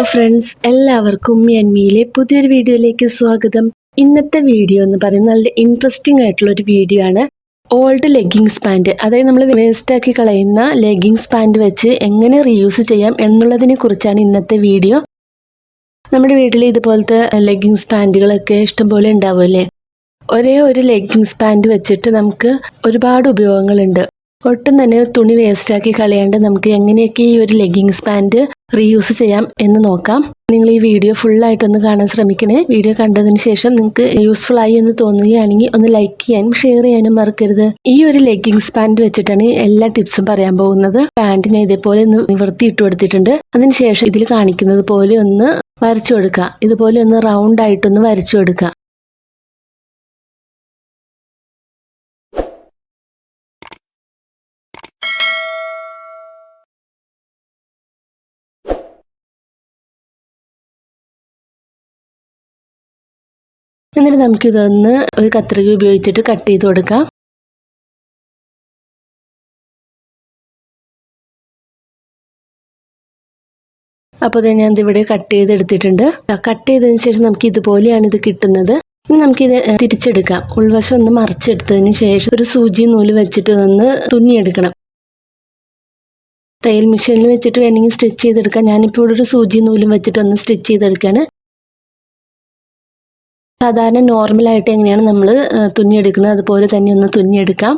Hello friends എല്ലാവർക്കും എൻമിയിലെ പുതിയൊരു വീഡിയോയിലേക്ക് സ്വാഗതം. ഇന്നത്തെ വീഡിയോ എന്ന് പറയുന്നത് നല്ല ഇൻട്രസ്റ്റിംഗ് ആയിട്ടുള്ള ഒരു വീഡിയോ ആണ്. ഓൾഡ് ലെഗിങ്സ് പാന്റ് അതായത് നമ്മൾ വേസ്റ്റ് ആക്കി കളയുന്ന ലെഗിങ്സ് പാന്റ് വെച്ച് എങ്ങനെ റീയൂസ് ചെയ്യാം എന്നുള്ളതിനെ കുറിച്ചാണ് ഇന്നത്തെ വീഡിയോ. നമ്മുടെ വീട്ടിൽ ഇതുപോലത്തെ ലെഗിങ്സ് പാന്റുകളൊക്കെ ഇഷ്ടംപോലെ ഉണ്ടാവുമല്ലേ ഒരേ ഒരു ലെഗിങ്സ് പാന്റ് വെച്ചിട്ട് നമുക്ക് ഒരുപാട് ഉപയോഗങ്ങളുണ്ട്. ഒട്ടും തന്നെ തുണി വേസ്റ്റാക്കി കളയാണ്ട് നമുക്ക് എങ്ങനെയൊക്കെ ഈ ഒരു ലെഗിങ്സ് പാന്റ് റീയൂസ് ചെയ്യാം എന്ന് നോക്കാം. നിങ്ങൾ ഈ വീഡിയോ ഫുള്ളായിട്ടൊന്ന് കാണാൻ ശ്രമിക്കണേ. വീഡിയോ കണ്ടതിന് ശേഷം നിങ്ങൾക്ക് യൂസ്ഫുൾ ആയി എന്ന് തോന്നുകയാണെങ്കിൽ ഒന്ന് ലൈക്ക് ചെയ്യാനും ഷെയർ ചെയ്യാനും മറക്കരുത്. ഈ ഒരു ലെഗിങ്സ് പാന്റ് വെച്ചിട്ടാണ് എല്ലാ ടിപ്സും പറയാൻ പോകുന്നത്. പാന്റ് ഞാൻ ഇതേപോലെ ഒന്ന് നിവർത്തി ഇട്ട് കൊടുത്തിട്ടുണ്ട്. അതിനുശേഷം ഇതിൽ കാണിക്കുന്നത് പോലെ ഒന്ന് വരച്ചു കൊടുക്കുക. ഇതുപോലെ ഒന്ന് റൗണ്ട് ആയിട്ടൊന്ന് വരച്ചു കൊടുക്കുക. എന്നിട്ട് നമുക്കിതൊന്ന് ഒരു കത്രിക ഉപയോഗിച്ചിട്ട് കട്ട് ചെയ്ത് കൊടുക്കാം. അപ്പോൾ ഞാൻ ഞാനിതിവിടെ കട്ട് ചെയ്തെടുത്തിട്ടുണ്ട് കട്ട് ചെയ്തതിന് ശേഷം നമുക്ക് ഇതുപോലെയാണ് ഇത് കിട്ടുന്നത്. ഇനി നമുക്കിത് തിരിച്ചെടുക്കാം. ഉൾവശം ഒന്ന് മറിച്ചെടുത്തതിന് ശേഷം ഒരു സൂചി നൂൽ വെച്ചിട്ട് ഒന്ന് തുന്നിയെടുക്കണം തയ്യൽ മെഷീനിൽ വെച്ചിട്ട് വേണമെങ്കിൽ സ്റ്റിച്ച് ചെയ്തെടുക്കാം. ഞാനിപ്പോൾ ഇവിടെ ഒരു സൂചി നൂലും വെച്ചിട്ട് ഒന്ന് സ്റ്റിച്ച് ചെയ്തെടുക്കുകയാണ്. സാധാരണ നോർമലായിട്ട് എങ്ങനെയാണ് നമ്മൾ തുന്നിയെടുക്കുന്നത്? അതുപോലെ തന്നെ ഒന്ന് തുന്നിയെടുക്കാം.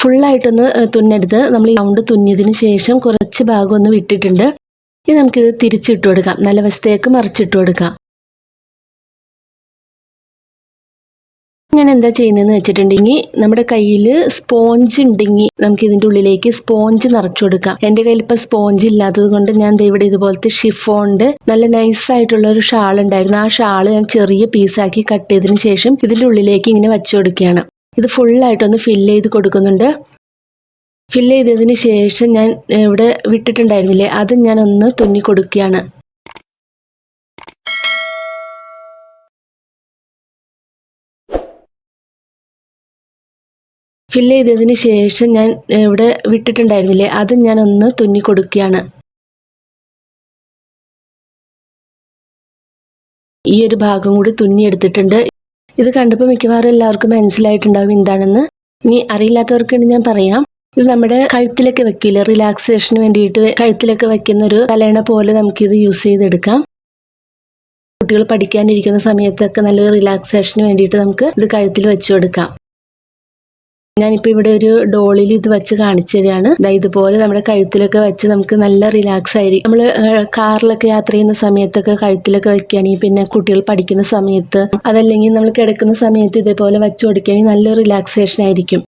ഫുള്ളായിട്ടൊന്ന് തുന്നെടുത്ത് നമ്മൾ ഈ റൗണ്ട് തുന്നിയതിന് ശേഷം കുറച്ച് ഭാഗം ഒന്ന് വിട്ടിട്ടുണ്ട്. ഇനി നമുക്കിത് തിരിച്ചിട്ട് കൊടുക്കാം. നല്ല വശത്തേക്ക് മറിച്ചിട്ട് കൊടുക്കാം. ഞാൻ എന്താ ചെയ്യുന്നതെന്ന് വെച്ചിട്ടുണ്ടെങ്കിൽ നമ്മുടെ കയ്യിൽ സ്പോഞ്ച് ഉണ്ടെങ്കിൽ നമുക്ക് ഇതിന്റെ ഉള്ളിലേക്ക് സ്പോഞ്ച് നിറച്ചു കൊടുക്കാം. എന്റെ കയ്യിൽ ഇപ്പോൾ സ്പോഞ്ച് ഇല്ലാത്തത് കൊണ്ട് ഞാൻ ഇവിടെ ഇതുപോലത്തെ ഷിഫോണ്ട് നല്ല നൈസായിട്ടുള്ള ഒരു ഷാൾ ഉണ്ടായിരുന്നു. ആ ഷാൾ ഞാൻ ചെറിയ പീസാക്കി കട്ട് ചെയ്തതിന് ശേഷം ഇതിന്റെ ഉള്ളിലേക്ക് ഇങ്ങനെ വെച്ചു കൊടുക്കുകയാണ്. ഇത് ഫുള്ളായിട്ടൊന്ന് ഫില്ല് ചെയ്ത് കൊടുക്കുന്നുണ്ട്. ഫില്ല് ചെയ്തതിന് ശേഷം ഞാൻ ഇവിടെ വിട്ടിട്ടുണ്ടായിരുന്നില്ലേ? അത് ഞാനൊന്ന് തുന്നി കൊടുക്കുകയാണ്. ഫില്ല് ചെയ്തതിന് ശേഷം ഞാൻ ഇവിടെ വിട്ടിട്ടുണ്ടായിരുന്നില്ലേ? അത് ഞാൻ ഒന്ന് തുന്നി കൊടുക്കുകയാണ് ഈ ഒരു ഭാഗം കൂടി തുന്നിയെടുത്തിട്ടുണ്ട്. ഇത് കണ്ടപ്പോൾ മിക്കവാറും എല്ലാവർക്കും മനസ്സിലായിട്ടുണ്ടാവും എന്താണെന്ന്. ഇനി അറിയില്ലാത്തവർക്കാണ് ഞാൻ പറയാം. ഇത് നമ്മുടെ കഴുത്തിലൊക്കെ വെക്കില്ല? റിലാക്സേഷന് വേണ്ടിയിട്ട് കഴുത്തിലൊക്കെ വെക്കുന്ന ഒരു തലേണ പോലെ നമുക്കിത് യൂസ് ചെയ്തെടുക്കാം. കുട്ടികൾ പഠിക്കാനിരിക്കുന്ന സമയത്തൊക്കെ നല്ലൊരു റിലാക്സേഷന് വേണ്ടിയിട്ട് നമുക്ക് ഇത് കഴുത്തിൽ വെച്ചു കൊടുക്കാം. ഞാനിപ്പോൾ ഇവിടെ ഒരു ഡോളിൽ ഇത് വെച്ച് കാണിച്ചു തരികയാണ് ഇതുപോലെ നമ്മുടെ കഴുത്തിലൊക്കെ വെച്ച് നമുക്ക് നല്ല റിലാക്സ് ആയിരിക്കും. നമ്മൾ കാറിലൊക്കെ യാത്ര ചെയ്യുന്ന സമയത്തൊക്കെ കഴുത്തിലൊക്കെ വെക്കുകയാണെങ്കിൽ പിന്നെ കുട്ടികൾ പഠിക്കുന്ന സമയത്ത് അതല്ലെങ്കിൽ നമ്മൾ കിടക്കുന്ന സമയത്ത് ഇതേപോലെ വെച്ച് കൊടുക്കുകയാണെങ്കിൽ നല്ല റിലാക്സേഷൻ ആയിരിക്കും.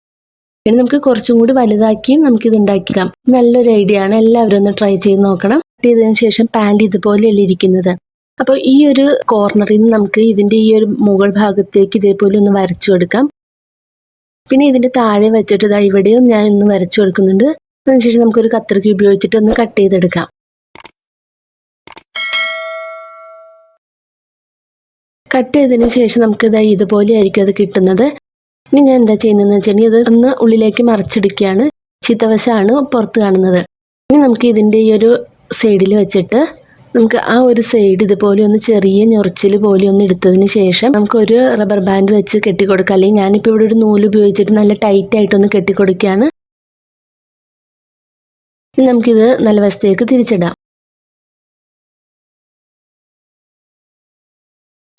പിന്നെ നമുക്ക് കുറച്ചും കൂടി വലുതാക്കിയും നമുക്കിത് ഉണ്ടാക്കിക്കാം. നല്ലൊരു ഐഡിയ ആണ്. എല്ലാവരും ഒന്ന് ട്രൈ ചെയ്ത് നോക്കണം. ചെയ്തതിനു ശേഷം പാന്റ് ഇതുപോലെ ഇരിക്കുന്നത്. അപ്പോൾ ഈ ഒരു കോർണറിൽ നിന്ന് നമുക്ക് ഇതിന്റെ ഈ ഒരു മുകൾ ഭാഗത്തേക്ക് ഇതേപോലെ ഒന്ന് വരച്ചു കൊടുക്കാം. പിന്നെ ഇതിന്റെ താഴെ വെച്ചിട്ട് ഇതാ ഇവിടെയും ഞാൻ ഒന്ന് വരച്ചു കൊടുക്കുന്നുണ്ട്. അതിനുശേഷം നമുക്കൊരു കത്രിക ഉപയോഗിച്ചിട്ട് ഒന്ന് കട്ട് ചെയ്തെടുക്കാം. കട്ട് ചെയ്തതിന് ശേഷം നമുക്ക് ഇതാ ഇതുപോലെ ആയിരിക്കും അത് കിട്ടുന്നത്. ഇനി ഞാൻ എന്താ ചെയ്യുന്നതെന്ന് വെച്ചിട്ടുണ്ടെങ്കിൽ ഇത് ഒന്ന് ഉള്ളിലേക്ക് മറിച്ചെടുക്കുകയാണ് ചീത്തവശമാണ് പുറത്ത് കാണുന്നത്. ഇനി നമുക്ക് ഇതിന്റെ ഈ ഒരു സൈഡിൽ വെച്ചിട്ട് നമുക്ക് ആ ഒരു സൈഡ് ഇതുപോലെ ഒന്ന് ചെറിയ ഞൊറിച്ചിൽ പോലെ ഒന്ന് എടുത്തതിന് ശേഷം നമുക്കൊരു റബ്ബർ ബാൻഡ് വെച്ച് കെട്ടിക്കൊടുക്കാം. അല്ലെങ്കിൽ ഞാനിപ്പോൾ ഇവിടെ ഒരു നൂൽ ഉപയോഗിച്ചിട്ട് നല്ല ടൈറ്റ് ആയിട്ടൊന്ന് കെട്ടിക്കൊടുക്കുകയാണ്. നമുക്കിത് നല്ല വശത്തേക്ക് തിരിച്ചിടാം.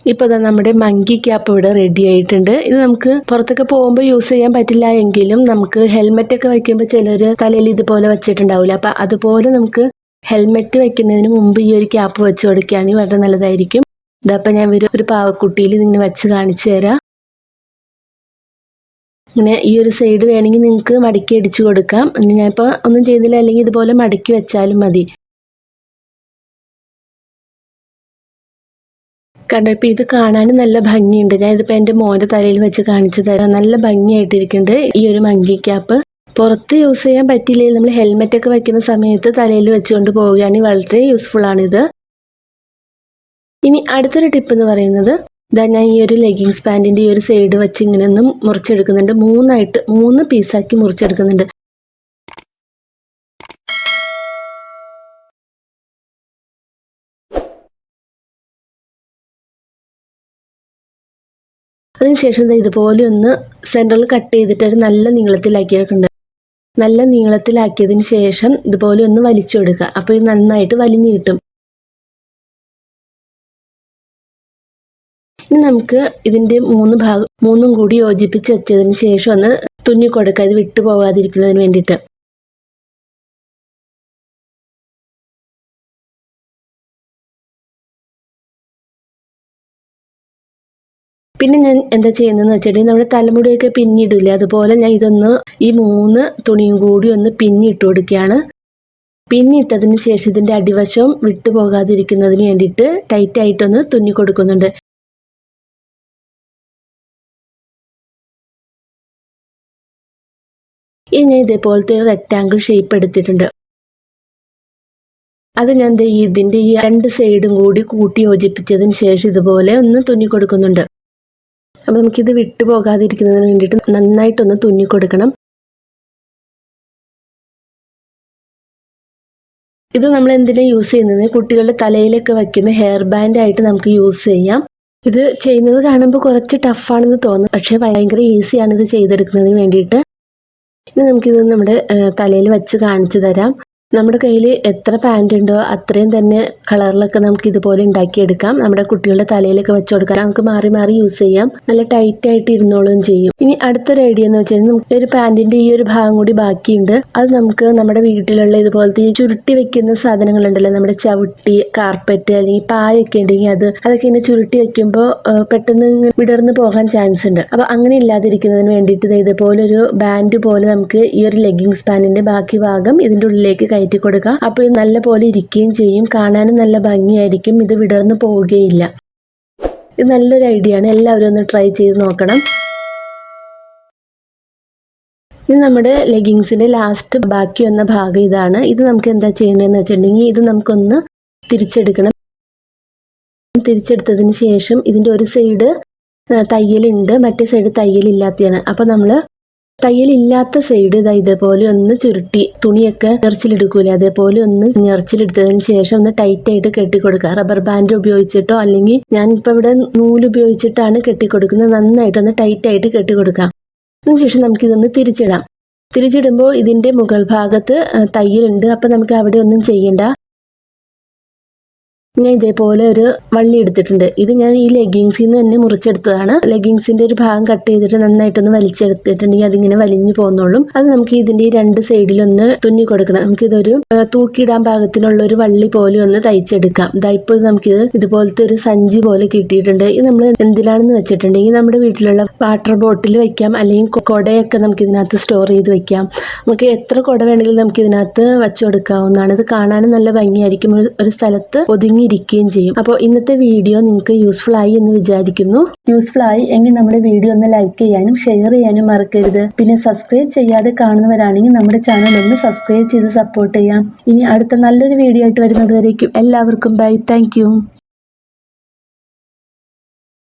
ഇപ്പോൾ ഇതാ നമ്മുടെ മങ്കി ക്യാപ്പ് ഇവിടെ റെഡി ആയിട്ടുണ്ട്. ഇത് നമുക്ക് പുറത്തൊക്കെ പോകുമ്പോൾ യൂസ് ചെയ്യാൻ പറ്റില്ല എങ്കിലും നമുക്ക് ഹെൽമെറ്റ് ഒക്കെ വയ്ക്കുമ്പോൾ ചിലർ തലയിൽ ഇതുപോലെ വെച്ചിട്ടുണ്ടാവില്ല അപ്പം അതുപോലെ നമുക്ക് ഹെൽമെറ്റ് വെക്കുന്നതിന് മുമ്പ് ഈ ഒരു ക്യാപ്പ് വെച്ച് കൊടുക്കുകയാണെങ്കിൽ വളരെ നല്ലതായിരിക്കും. ഇതപ്പോൾ ഞാൻ ഒരു ഒരു പാവക്കുട്ടിയിൽ ഇങ്ങനെ വെച്ച് കാണിച്ചു തരാം. ഇങ്ങനെ ഈ ഒരു സൈഡ് വേണമെങ്കിൽ നിങ്ങൾക്ക് മടക്കി അടിച്ചു കൊടുക്കാം. ഞാനിപ്പോൾ ഒന്നും ചെയ്തില്ല. അല്ലെങ്കിൽ ഇതുപോലെ മടക്കി വെച്ചാലും മതി. കണ്ടോ ഇപ്പം ഇത് കാണാനും നല്ല ഭംഗിയുണ്ട്. ഞാൻ ഇതിപ്പോൾ എന്റെ മോന്റെ തലയിൽ വെച്ച് കാണിച്ചു തരാം. നല്ല ഭംഗിയായിട്ടിരിക്കുന്നുണ്ട് ഈ ഒരു മങ്കി ക്യാപ്പ്. പുറത്ത് യൂസ് ചെയ്യാൻ പറ്റില്ലെങ്കിൽ നമ്മൾ ഹെൽമെറ്റ് ഒക്കെ വയ്ക്കുന്ന സമയത്ത് തലയിൽ വെച്ചുകൊണ്ട് പോവുകയാണെങ്കിൽ വളരെ യൂസ്ഫുൾ ആണിത്. ഇനി അടുത്തൊരു ടിപ്പ് എന്ന് പറയുന്നത് ഇതാ ഞാൻ ഈ ഒരു ലെഗിങ്സ് പാന്റിന്റെ ഈ ഒരു സൈഡ് വെച്ച് ഇങ്ങനെ ഒന്നും മുറിച്ചെടുക്കുന്നുണ്ട്. മൂന്നായിട്ട് മൂന്ന് പീസാക്കി മുറിച്ചെടുക്കുന്നുണ്ട്. അതിനുശേഷം ഇതുപോലെ ഒന്ന് സെന്ററിൽ കട്ട് ചെയ്തിട്ട് ഒരു നല്ല നീളത്തിലാക്കിയിട്ടുണ്ട് നല്ല നീളത്തിലാക്കിയതിന് ശേഷം ഇതുപോലെ ഒന്ന് വലിച്ചു കൊടുക്കുക അപ്പോൾ ഇത് നന്നായിട്ട് വലിഞ്ഞു കിട്ടും. ഇനി നമുക്ക് ഇതിന്റെ മൂന്ന് ഭാഗം മൂന്നും കൂടി യോജിപ്പിച്ച് വെച്ചതിന് ശേഷം ഒന്ന് തുന്നി കൊടുക്കുക ഇത് വിട്ടു പോകാതിരിക്കുന്നതിന് വേണ്ടിയിട്ട്. പിന്നെ ഞാൻ എന്താ ചെയ്യുന്നതെന്ന് വെച്ചിട്ടുണ്ടെങ്കിൽ നമ്മുടെ തലമുടിയൊക്കെ പിന്നിടില്ലേ? അതുപോലെ ഞാൻ ഇതൊന്ന് ഈ മൂന്ന് തുണിയും കൂടി ഒന്ന് പിന്നിട്ട് കൊടുക്കുകയാണ്. പിന്നിട്ടതിന് ശേഷം ഇതിന്റെ അടിവശം വിട്ടുപോകാതിരിക്കുന്നതിന് വേണ്ടിയിട്ട് ടൈറ്റായിട്ടൊന്ന് തുന്നി കൊടുക്കുന്നുണ്ട്. ഇനി ഞാൻ ഇതേപോലത്തെ ഒരു റെക്റ്റാങ്കിൾ ഷേപ്പ് എടുത്തിട്ടുണ്ട്. അത് ഞാൻ ഇതിന്റെ ഈ രണ്ട് സൈഡും കൂടി കൂട്ടി യോജിപ്പിച്ചതിന് ശേഷം ഇതുപോലെ ഒന്ന് തുന്നി കൊടുക്കുന്നുണ്ട്. അപ്പോൾ നമുക്കിത് വിട്ടു പോകാതിരിക്കുന്നതിന് വേണ്ടിയിട്ട് നന്നായിട്ടൊന്ന് തുന്നി കൊടുക്കണം. ഇത് നമ്മൾ എന്തിനാണ് യൂസ് ചെയ്യുന്നത്? കുട്ടികളുടെ തലയിലൊക്കെ വയ്ക്കുന്ന ഹെയർ ബാൻഡ് ആയിട്ട് നമുക്ക് യൂസ് ചെയ്യാം. ഇത് ചെയ്യുന്നത് കാണുമ്പോൾ കുറച്ച് ടഫാണെന്ന് തോന്നും. പക്ഷേ ഭയങ്കര ഈസിയാണ് ഇത് ചെയ്തെടുക്കുന്നതിന് വേണ്ടിയിട്ട്. ഇനി നമുക്കിത് നമ്മുടെ തലയിൽ വെച്ച് കാണിച്ചു തരാം. നമ്മുടെ കയ്യിൽ എത്ര പാന്റ് ഉണ്ടോ അത്രയും തന്നെ കളറിലൊക്കെ നമുക്ക് ഇതുപോലെ ഉണ്ടാക്കിയെടുക്കാം. നമ്മുടെ കുട്ടികളുടെ തലയിലൊക്കെ വെച്ച് കൊടുക്കാം. നമുക്ക് മാറി മാറി യൂസ് ചെയ്യാം. നല്ല ടൈറ്റ് ആയിട്ട് ഇരുന്നോളും ചെയ്യും. ഇനി അടുത്തൊരു ഐഡിയ എന്ന് വെച്ചാൽ നമുക്ക് ഒരു പാന്റിന്റെ ഈ ഒരു ഭാഗം കൂടി ബാക്കിയുണ്ട്. അത് നമുക്ക് നമ്മുടെ വീട്ടിലുള്ള ഇതുപോലത്തെ ഈ ചുരുട്ടി വെക്കുന്ന സാധനങ്ങളുണ്ടല്ലോ. നമ്മുടെ ചവിട്ടി കാർപ്പറ്റ് അല്ലെങ്കിൽ പായൊക്കെ ഉണ്ടെങ്കിൽ അത് അതൊക്കെ ഇങ്ങനെ ചുരുട്ടി വെക്കുമ്പോൾ പെട്ടെന്ന് വിടർന്ന് പോകാൻ ചാൻസ് ഉണ്ട്. അപ്പോൾ അങ്ങനെ ഇല്ലാതിരിക്കുന്നതിന് വേണ്ടിയിട്ട് ദേ ഇതുപോലെ ഒരു ബാൻഡ് പോലെ നമുക്ക് ഈ ഒരു ലെഗിങ്സ് പാന്റിന്റെ ബാക്കി ഭാഗം ഇതിന്റെ ഉള്ളിലേക്ക് കയറ്റി കൊടുക്കുക അപ്പോൾ ഇത് നല്ല പോലെ ഇരിക്കുകയും ചെയ്യും. കാണാനും നല്ല ഭംഗിയായിരിക്കും. ഇത് വിടർന്ന് പോവുകയില്ല. ഇത് നല്ലൊരു ഐഡിയ ആണ്. എല്ലാവരും ഒന്ന് ട്രൈ ചെയ്ത് നോക്കണം. ഇത് നമ്മുടെ ലെഗിങ്സിന്റെ ലാസ്റ്റ് ബാക്കി വന്ന ഭാഗം ഇതാണ്. ഇത് നമുക്ക് എന്താ ചെയ്യേണ്ടതെന്ന് വെച്ചിട്ടുണ്ടെങ്കിൽ ഇത് നമുക്കൊന്ന് തിരിച്ചെടുക്കണം. തിരിച്ചെടുത്തതിന് ശേഷം ഇതിന്റെ ഒരു സൈഡ് തയ്യലുണ്ട്. മറ്റേ സൈഡ് തയ്യലില്ലാത്തതാണ് അപ്പോൾ നമ്മൾ തയ്യലില്ലാത്ത സൈഡ് ഇതാ ഇതേപോലെ ഒന്ന് ചുരുട്ടി തുണിയൊക്കെ ഞെറിച്ചിലെടുക്കൂലേ അതേപോലെ ഒന്ന് ഞെറിച്ചിലെടുത്തതിന് ശേഷം ഒന്ന് ടൈറ്റ് ആയിട്ട് കെട്ടിക്കൊടുക്കുക. റബ്ബർ ബാൻഡ് ഉപയോഗിച്ചിട്ടോ അല്ലെങ്കിൽ ഞാൻ ഇപ്പോൾ ഇവിടെ നൂൽ ഉപയോഗിച്ചിട്ടാണ് കെട്ടിക്കൊടുക്കുന്നത്. നന്നായിട്ട് ഒന്ന് ടൈറ്റ് ആയിട്ട് കെട്ടിക്കൊടുക്കാം അതിനുശേഷം നമുക്കിതൊന്ന് തിരിച്ചിടാം. തിരിച്ചിടുമ്പോൾ ഇതിന്റെ മുകൾ ഭാഗത്ത് തയ്യലുണ്ട്. അപ്പോൾ നമുക്ക് അവിടെ ഒന്നും ചെയ്യണ്ട. ഞാൻ ഇതേപോലെ ഒരു വള്ളി എടുത്തിട്ടുണ്ട്. ഇത് ഞാൻ ഈ ലെഗിങ്സിൽ നിന്ന് തന്നെ മുറിച്ചെടുത്തതാണ്. ലെഗിങ്സിന്റെ ഒരു ഭാഗം കട്ട് ചെയ്തിട്ട് നന്നായിട്ടൊന്ന് വലിച്ചെടുത്തിട്ടുണ്ടെങ്കിൽ അതിങ്ങനെ വലിഞ്ഞു പോകുന്നുള്ളൂ. അത് നമുക്ക് ഇതിന്റെ ഈ രണ്ട് സൈഡിലൊന്ന് തുന്നി കൊടുക്കണം. നമുക്കിതൊരു തൂക്കിയിടാൻ ഭാഗത്തിനുള്ള ഒരു വള്ളി പോലെ ഒന്ന് തയ്ച്ചെടുക്കാം. ഇപ്പോൾ നമുക്കിത് ഇതുപോലത്തെ ഒരു സഞ്ചി പോലെ കിട്ടിയിട്ടുണ്ട്. ഇത് നമ്മൾ എന്തിലാണെന്ന് വെച്ചിട്ടുണ്ടെങ്കിൽ നമ്മുടെ വീട്ടിലുള്ള വാട്ടർ ബോട്ടിൽ വെക്കാം. അല്ലെങ്കിൽ കുടയൊക്കെ നമുക്ക് ഇതിനകത്ത് സ്റ്റോർ ചെയ്ത് വെക്കാം. നമുക്ക് എത്ര കുട വേണമെങ്കിലും നമുക്ക് ഇതിനകത്ത് വെച്ചു കൊടുക്കാവുന്നതാണ്. ഇത് കാണാനും നല്ല ഭംഗിയായിരിക്കും. ഒരു സ്ഥലത്ത് ഒതുങ്ങി ഇരിക്കുകയും ചെയ്യും. അപ്പോൾ ഇന്നത്തെ വീഡിയോ നിങ്ങൾക്ക് യൂസ്ഫുൾ ആയി എന്ന് വിചാരിക്കുന്നു. യൂസ്ഫുൾ ആയി എങ്കിൽ നമ്മുടെ വീഡിയോ ഒന്ന് ലൈക്ക് ചെയ്യാനും ഷെയർ ചെയ്യാനും മറക്കരുത്. പിന്നെ സബ്സ്ക്രൈബ് ചെയ്യാതെ കാണുന്നവരാണെങ്കിൽ നമ്മുടെ ചാനൽ ഒന്ന് സബ്സ്ക്രൈബ് ചെയ്ത് സപ്പോർട്ട് ചെയ്യാം. ഇനി അടുത്ത നല്ലൊരു വീഡിയോ ആയിട്ട് വരുന്നത് വരേക്കും. എല്ലാവർക്കും ബൈ താങ്ക്